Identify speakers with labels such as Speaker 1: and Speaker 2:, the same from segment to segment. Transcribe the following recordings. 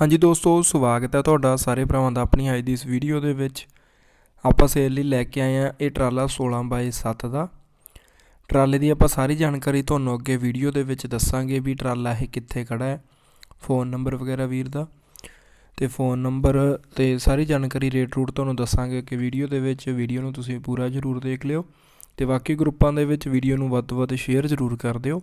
Speaker 1: ਹਾਂਜੀ ਦੋਸਤੋ, ਸਵਾਗਤ ਹੈ ਤੁਹਾਡਾ ਸਾਰੇ ਭਰਾਵਾਂ ਦਾ ਆਪਣੀ ਅੱਜ ਦੀ ਇਸ ਵੀਡੀਓ ਦੇ ਵਿੱਚ। ਆਪਾਂ ਸੇਲ ਲਈ ਲੈ ਕੇ ਆਏ ਆ ਇਹ ਟਰਾਲਾ 16 ਬਾਈ 7 ਦਾ। ਟਰਾਲੇ ਦੀ ਆਪਾਂ ਸਾਰੀ ਜਾਣਕਾਰੀ ਤੁਹਾਨੂੰ ਅੱਗੇ ਵੀਡੀਓ ਦੇ ਵਿੱਚ ਦੱਸਾਂਗੇ ਵੀ ਟਰਾਲਾ ਇਹ ਕਿੱਥੇ ਖੜਾ ਹੈ। ਫੋਨ ਨੰਬਰ ਵਗੈਰਾ ਵੀਰ ਦਾ। ਤੇ ਫੋਨ ਨੰਬਰ ਤੇ ਸਾਰੀ ਜਾਣਕਾਰੀ ਰੇਟ ਰੂਟ ਤੁਹਾਨੂੰ ਦੱਸਾਂਗੇ ਕਿ ਵੀਡੀਓ ਦੇ ਵਿੱਚ। ਵੀਡੀਓ ਨੂੰ ਤੁਸੀਂ ਪੂਰਾ ਜ਼ਰੂਰ ਦੇਖ ਲਿਓ। ਤੇ ਬਾਕੀ ਗਰੁੱਪਾਂ ਦੇ ਵਿੱਚ ਵੀਡੀਓ ਨੂੰ ਵੱਧ ਤੋਂ ਵੱਧ ਸ਼ੇਅਰ ਜ਼ਰੂਰ ਕਰ ਦਿਓ।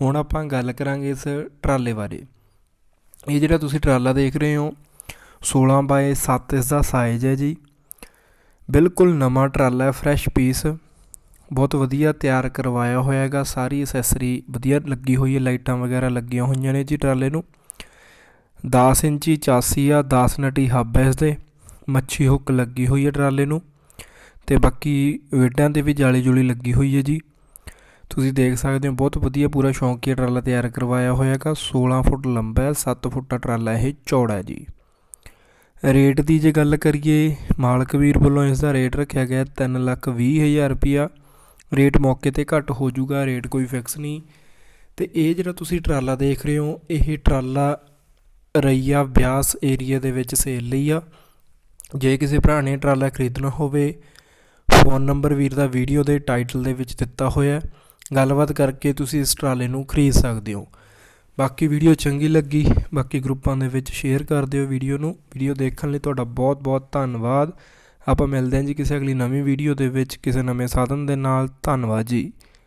Speaker 1: ਹੁਣ ਆਪਾਂ ਗੱਲ ਕਰਾਂਗੇ ਇਸ ਟਰਾਲੇ ਬਾਰੇ। ਇਹ ਜਿਹੜਾ ਤੁਸੀਂ ਟਰਾਲਾ ਦੇਖ ਰਹੇ ਹੋ 16 ਬਾਏ 7 ਇਸ ਦਾ ਸਾਈਜ਼ ਹੈ ਜੀ। ਬਿਲਕੁਲ ਨਵਾਂ ਟਰਾਲਾ ਹੈ ਫਰੈਸ਼ ਪੀਸ ਬਹੁਤ ਵਧੀਆ ਤਿਆਰ ਕਰਵਾਇਆ ਹੋਇਆ ਹੈਗਾ, ਸਾਰੀ ਅਸੈਸਰੀ ਵਧੀਆ ਲੱਗੀ ਹੋਈ ਹੈ, ਲਾਈਟਾਂ ਵਗੈਰਾ ਲੱਗੀਆਂ ਹੋਈਆਂ ਨੇ ਜੀ ਟਰਾਲੇ ਨੂੰ। 10 ਇੰਚੀ ਚਾਸੀ ਆ 10 ਨਟੀ ਹੱਬ ਹੈ ਇਸ ਦੇ ਮੱਛੀ ਹੁੱਕ ਲੱਗੀ ਹੋਈ ਹੈ ਟਰਾਲੇ ਨੂੰ। ਤੇ ਬਾਕੀ ਵੇਡਾਂ ਤੇ ਵੀ ਜਾਲੀ ਜੁਲੀ ਲੱਗੀ ਹੋਈ ਹੈ ਜੀ। ਤੁਸੀਂ ਦੇਖ ਸਕਦੇ ਹੋ, ਬਹੁਤ ਵਧੀਆ ਪੂਰਾ ਸ਼ੌਂਕੀਆ ਟਰਾਲਾ ਤਿਆਰ ਕਰਵਾਇਆ ਹੋਇਆ ਹੈਗਾ 16 ਫੁੱਟ ਲੰਬਾ ਹੈ 7 ਫੁੱਟ ਦਾ ਟਰਾਲਾ ਇਹ ਚੌੜਾ ਹੈ ਜੀ। ਰੇਟ ਦੀ ਜੇ ਗੱਲ ਕਰੀਏ, ਮਾਲਕ ਵੀਰ ਵੱਲੋਂ ਇਸ ਦਾ ਰੇਟ ਰੱਖਿਆ ਗਿਆ 3 ਲੱਖ 20 ਹਜ਼ਾਰ ਰੁਪਿਆ ਰੇਟ ਮੌਕੇ ਤੇ ਘੱਟ ਹੋ ਜਾਊਗਾ, ਰੇਟ ਕੋਈ ਫਿਕਸ ਨਹੀਂ। ਤੇ ਇਹ ਜਿਹੜਾ ਤੁਸੀਂ ਟਰਾਲਾ ਦੇਖ ਰਹੇ ਹੋ, ਇਹ ਟਰਾਲਾ ਰਈਆ ਬਿਆਸ ਏਰੀਆ ਦੇ ਵਿੱਚ ਸੇਲ ਲਈ ਆ। ਜੇ ਕਿਸੇ ਭਰਾ ਨੇ ਟਰਾਲਾ ਖਰੀਦਣਾ ਹੋਵੇ, ਫੋਨ ਨੰਬਰ ਵੀਰ ਦਾ ਵੀਡੀਓ ਦੇ ਟਾਈਟਲ ਦੇ ਵਿੱਚ ਦਿੱਤਾ ਹੋਇਆ ਹੈ। ਗੱਲਬਾਤ ਕਰਕੇ ਤੁਸੀਂ ਇਸ ਟਰਾਲੇ ਨੂੰ ਖਰੀਦ ਸਕਦੇ ਹੋ। ਬਾਕੀ ਵੀਡੀਓ ਚੰਗੀ ਲੱਗੀ, ਬਾਕੀ ਗਰੁੱਪਾਂ ਦੇ ਵਿੱਚ ਸ਼ੇਅਰ ਕਰ ਦਿਓ ਵੀਡੀਓ ਨੂੰ। ਵੀਡੀਓ ਦੇਖਣ ਲਈ ਤੁਹਾਡਾ ਬਹੁਤ ਬਹੁਤ ਧੰਨਵਾਦ। ਆਪਾਂ ਮਿਲਦੇ ਹਾਂ ਜੀ ਕਿਸੇ ਅਗਲੀ ਨਵੀਂ ਵੀਡੀਓ ਦੇ ਵਿੱਚ ਕਿਸੇ ਨਵੇਂ ਸਾਧਨ ਦੇ ਨਾਲ। ਧੰਨਵਾਦ ਜੀ।